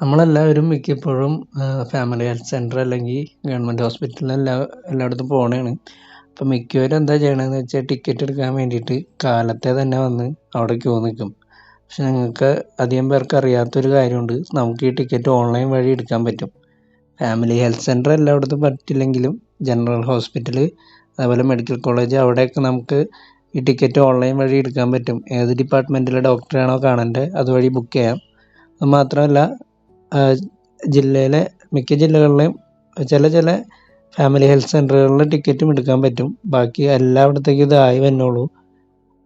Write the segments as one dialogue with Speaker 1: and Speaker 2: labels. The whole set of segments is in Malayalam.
Speaker 1: നമ്മളെല്ലാവരും മിക്കപ്പോഴും ഫാമിലി ഹെൽത്ത് സെന്റർ അല്ലെങ്കിൽ ഗവൺമെന്റ് ഹോസ്പിറ്റലിൽ എല്ലാ എല്ലായിടത്തും പോകണതാണ് അപ്പം മിക്കവരും എന്താ ചെയ്യണതെന്ന് വെച്ചാൽ ടിക്കറ്റ് എടുക്കാൻ വേണ്ടിയിട്ട് കാലത്തെ തന്നെ വന്ന് അവിടെ ക്യൂ നിൽക്കും പക്ഷെ ഞങ്ങൾക്ക് അധികം പേർക്ക് അറിയാത്തൊരു കാര്യമുണ്ട് നമുക്ക് ഈ ടിക്കറ്റ് ഓൺലൈൻ വഴി എടുക്കാൻ പറ്റും. ഫാമിലി ഹെൽത്ത് സെന്റർ എല്ലായിടത്തും പറ്റില്ലെങ്കിലും ജനറൽ ഹോസ്പിറ്റൽ അതുപോലെ മെഡിക്കൽ കോളേജ് അവിടെയൊക്കെ നമുക്ക് ഈ ടിക്കറ്റ് ഓൺലൈൻ വഴി എടുക്കാൻ പറ്റും. ഏത് ഡിപ്പാർട്ട്മെന്റിലെ ഡോക്ടറാണോ കാണേണ്ടത് അതുവഴി ബുക്ക് ചെയ്യാം. അത് മാത്രമല്ല ജില്ലയിലെ മിക്ക ജില്ലകളിലെയും ചില ചില ഫാമിലി ഹെൽത്ത് സെന്ററുകളിൽ ടിക്കറ്റും എടുക്കാൻ പറ്റും. ബാക്കി എല്ലായിടത്തേക്കും ഇതായി വന്നോളൂ.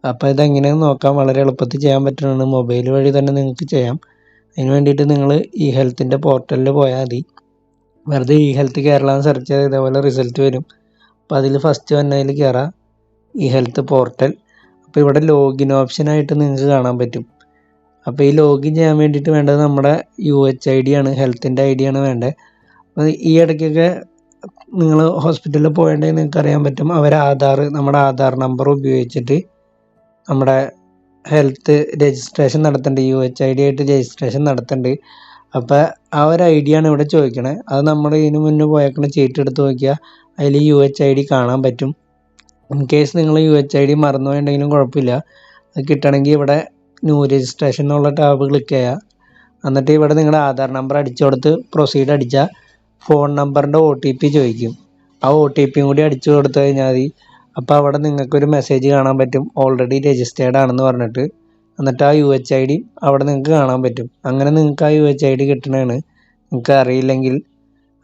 Speaker 1: അപ്പോൾ ഇതെങ്ങനെയാണെന്ന് നോക്കാൻ വളരെ എളുപ്പത്തിൽ ചെയ്യാൻ പറ്റുന്നതാണ്. മൊബൈൽ വഴി തന്നെ നിങ്ങൾക്ക് ചെയ്യാം. അതിന് വേണ്ടിയിട്ട് നിങ്ങൾ ഈ ഹെൽത്തിന്റെ പോർട്ടലിൽ പോയാൽ മതി. വെറുതെ ഈ ഹെൽത്ത് കേരള എന്ന് സെർച്ച് ചെയ്താൽ ഇതേപോലെ റിസൾട്ട് വരും. അപ്പോൾ അതിൽ ഫസ്റ്റ് വന്നതിൽ കയറാം ഈ ഹെൽത്ത് പോർട്ടൽ അപ്പോൾ ഇവിടെ ലോഗിൻ ഓപ്ഷനായിട്ട് നിങ്ങൾക്ക് കാണാൻ പറ്റും. അപ്പോൾ ഈ ലോഗിൻ ചെയ്യാൻ വേണ്ടിയിട്ട് വേണ്ടത് നമ്മുടെ യു എച്ച് ഐ ഡി ആണ് ഹെൽത്തിന്റെ ഐ ഡി ആണ് വേണ്ടത്. അപ്പോൾ ഈ ഇടയ്ക്കൊക്കെ നിങ്ങൾ ഹോസ്പിറ്റലിൽ പോയിട്ടുണ്ടെങ്കിൽ നിങ്ങൾക്ക് അറിയാൻ പറ്റും അവർ ആധാർ നമ്മുടെ ആധാർ നമ്പർ ഉപയോഗിച്ചിട്ട് നമ്മുടെ ഹെൽത്ത് രജിസ്ട്രേഷൻ നടത്തേണ്ടത് യു എച്ച് ഐ ഡി ആയിട്ട് രജിസ്ട്രേഷൻ നടത്തേണ്ടത് അപ്പോൾ ആ ഒരു ഐ ഡി ആണ് ഇവിടെ ചോദിക്കണേ. അത് നമ്മൾ ഇതിന് മുന്നേ പോയേക്കണ ചീട്ട് എടുത്ത് നോക്കിയാൽ അതിൽ യു എച്ച് ഐ ഡി കാണാൻ പറ്റും. ഇൻ കേസ് നിങ്ങൾ യു എച്ച് ഐ ഡി മറന്നു പോയിട്ടുണ്ടെങ്കിലും കുഴപ്പമില്ല. അത് കിട്ടണമെങ്കിൽ ഇവിടെ ന്യൂ രജിസ്ട്രേഷൻ എന്നുള്ള ടാബ് ക്ലിക്ക് ചെയ്യുക എന്നിട്ട് ഇവിടെ നിങ്ങളുടെ ആധാർ നമ്പർ അടിച്ചു കൊടുത്ത് പ്രൊസീഡ് അടിച്ചാൽ ഫോൺ നമ്പറിന്റെ ഒ ടി പി ചോദിക്കും. ആ ഒ ടി പിയും കൂടി അടിച്ചു കൊടുത്തു കഴിഞ്ഞാൽ മതി. അപ്പോൾ അവിടെ നിങ്ങൾക്കൊരു മെസ്സേജ് കാണാൻ പറ്റും. ഓൾറെഡി രജിസ്റ്റേർഡ് ആണെന്ന് പറഞ്ഞിട്ട്. എന്നിട്ട് ആ യു എച്ച് ഐ ഡി അവിടെ നിങ്ങൾക്ക് കാണാൻ പറ്റും. അങ്ങനെ നിങ്ങൾക്ക് ആ യു എച്ച് ഐ ഡി കിട്ടണതാണ് നിങ്ങൾക്ക് അറിയില്ലെങ്കിൽ.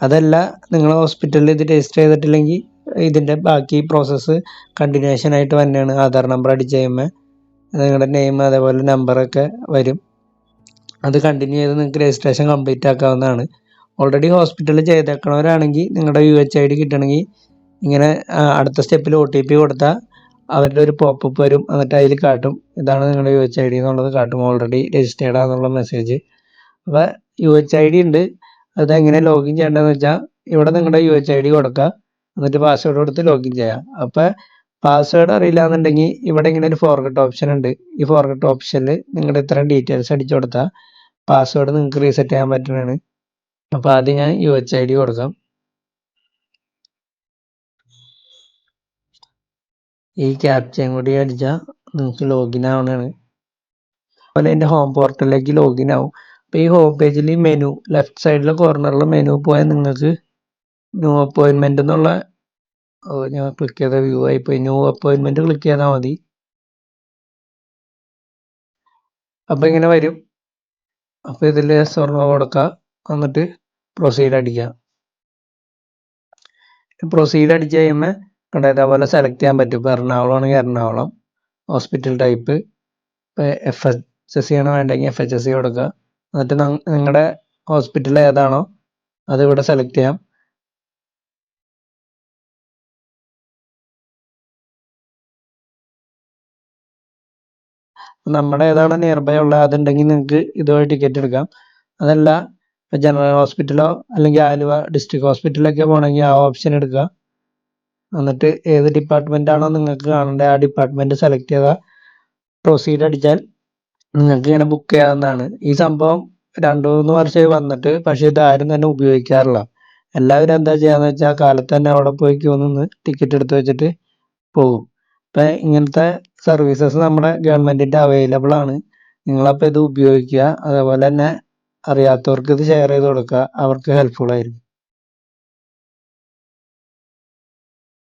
Speaker 1: അതല്ല നിങ്ങൾ ഹോസ്പിറ്റലിൽ ഇത് രജിസ്റ്റർ ചെയ്തിട്ടില്ലെങ്കിൽ ഇതിന്റെ ബാക്കി പ്രോസസ്സ് കണ്ടിന്യൂഷൻ ആയിട്ട് തന്നെയാണ് ആധാർ നമ്പർ അടിച്ച് കഴിയുമ്പോൾ നിങ്ങളുടെ നെയിം അതേപോലെ നമ്പറൊക്കെ വരും. അത് കണ്ടിന്യൂ ചെയ്ത് നിങ്ങൾക്ക് രജിസ്ട്രേഷൻ കംപ്ലീറ്റ് ആക്കാവുന്നതാണ്. ഓൾറെഡി ഹോസ്പിറ്റലിൽ ചെയ്തേക്കണവരാണെങ്കിൽ നിങ്ങളുടെ യു എച്ച് ഐ ഡി കിട്ടണമെങ്കിൽ ഇങ്ങനെ അടുത്ത സ്റ്റെപ്പിൽ ഒ ടി പി കൊടുത്താൽ അവരുടെ ഒരു പോപ്പപ്പ് വരും. എന്നിട്ട് അതിൽ കാട്ടും. ഇതാണ് നിങ്ങളുടെ യു എച്ച് ഐ ഡി എന്നുള്ളത് കാട്ടും. ഓൾറെഡി രജിസ്റ്റേർഡ് ആണെന്നുള്ള മെസ്സേജ് അപ്പോൾ യു എച്ച് ഐ ഡി ഉണ്ട് അത് എങ്ങനെ ലോഗിൻ ചെയ്യേണ്ടതെന്ന് വെച്ചാൽ ഇവിടെ നിങ്ങളുടെ യു എച്ച് ഐ ഡി കൊടുക്കുക എന്നിട്ട് പാസ്വേഡ് കൊടുത്ത് ലോഗിൻ ചെയ്യാം. അപ്പോൾ പാസ്വേഡ് അറിയില്ല എന്നുണ്ടെങ്കിൽ ഇവിടെ ഇങ്ങനെ ഒരു ഫോർഗട്ട് ഓപ്ഷൻ ഉണ്ട്. ഈ ഫോർഗട്ട് ഓപ്ഷനിൽ നിങ്ങളുടെ ഇത്രയും ഡീറ്റെയിൽസ് അടിച്ചു കൊടുത്താൽ പാസ്വേഡ് നിങ്ങൾക്ക് റീസെറ്റ് ചെയ്യാൻ പറ്റുന്നതാണ്. അപ്പോൾ ആദ്യം ഞാൻ യു എച്ച് ഐ ഡി കൊടുക്കാം. ഈ ക്യാപ്ചയും കൂടി അടിച്ചാൽ നിങ്ങൾക്ക് ലോഗിൻ ആവുന്നതാണ് അതുപോലെ എന്റെ ഹോം പോർട്ടലിലേക്ക് ലോഗിൻ ആവും. അപ്പോൾ ഈ ഹോം പേജിൽ മെനു ലെഫ്റ്റ് സൈഡിലെ കോർണറിലെ മെനു പോയാൽ നിങ്ങൾക്ക് ന്യൂ അപ്പോയിൻമെന്റ് എന്നുള്ള ഓ ഞാൻ ക്ലിക്ക് ചെയ്ത വ്യൂ ആയിപ്പോയി. പോയി. ന്യൂ അപ്പോയിൻമെന്റ് ക്ലിക്ക് ചെയ്താൽ മതി. അപ്പോൾ ഇങ്ങനെ വരും. അപ്പോൾ ഇതിൽ സ്വർണ കൊടുക്കുക എന്നിട്ട് പ്രൊസീഡ് അടിക്കുക പ്രൊസീഡ് അടിച്ച് കഴിയുമ്പോൾ കണ്ട ഇതേപോലെ സെലക്ട് ചെയ്യാൻ പറ്റും. ഇപ്പോൾ എറണാകുളം ആണെങ്കിൽ എറണാകുളം ഹോസ്പിറ്റൽ ടൈപ്പ് ഇപ്പോൾ എഫ് എച്ച് എസ് സി ആണ് വേണ്ടെങ്കിൽ എഫ് എച്ച് എസ് സി കൊടുക്കുക എന്നിട്ട് നിങ്ങളുടെ ഹോസ്പിറ്റൽ ഏതാണോ അത് ഇവിടെ സെലക്ട് ചെയ്യാം. നമ്മുടെ ഏതാണ് നിയർ ബൈ ഉള്ളത് അതുണ്ടെങ്കിൽ നിങ്ങൾക്ക് ഇതുവഴി ടിക്കറ്റ് എടുക്കാം. അതല്ല ജനറൽ ഹോസ്പിറ്റലോ അല്ലെങ്കിൽ ആലുവ ഡിസ്ട്രിക്ട് ഹോസ്പിറ്റലൊക്കെ പോകണമെങ്കിൽ ആ ഓപ്ഷൻ എടുക്കുക. എന്നിട്ട് ഏത് ഡിപ്പാർട്ട്മെന്റ് ആണോ നിങ്ങൾക്ക് കാണേണ്ടത് ആ ഡിപ്പാർട്ട്മെന്റ് സെലക്ട് ചെയ്താൽ പ്രൊസീഡ് അടിച്ചാൽ നിങ്ങൾക്ക് ഇങ്ങനെ ബുക്ക് ചെയ്യാവുന്നതാണ്. ഈ സംഭവം രണ്ടു മൂന്ന് വർഷമായി വന്നിട്ട് പക്ഷേ ഇത് ആരും തന്നെ ഉപയോഗിക്കാറില്ല. എല്ലാവരും എന്താ ചെയ്യാന്ന് വെച്ചാൽ കാലത്ത് തന്നെ അവിടെ പോയി ക്യൂ നിന്ന് ടിക്കറ്റ് എടുത്ത് വെച്ചിട്ട് പോകും. അപ്പം ഇങ്ങനത്തെ സർവീസസ് നമ്മുടെ ഗവൺമെന്റിന്റെ അവൈലബിൾ ആണ്. നിങ്ങളപ്പോൾ ഇത് ഉപയോഗിക്കുക. അതേപോലെ തന്നെ അറിയാത്തവർക്ക് ഇത് ഷെയർ ചെയ്ത് കൊടുക്കുക. അവർക്ക് ഹെൽപ്ഫുൾ ആയിരിക്കും.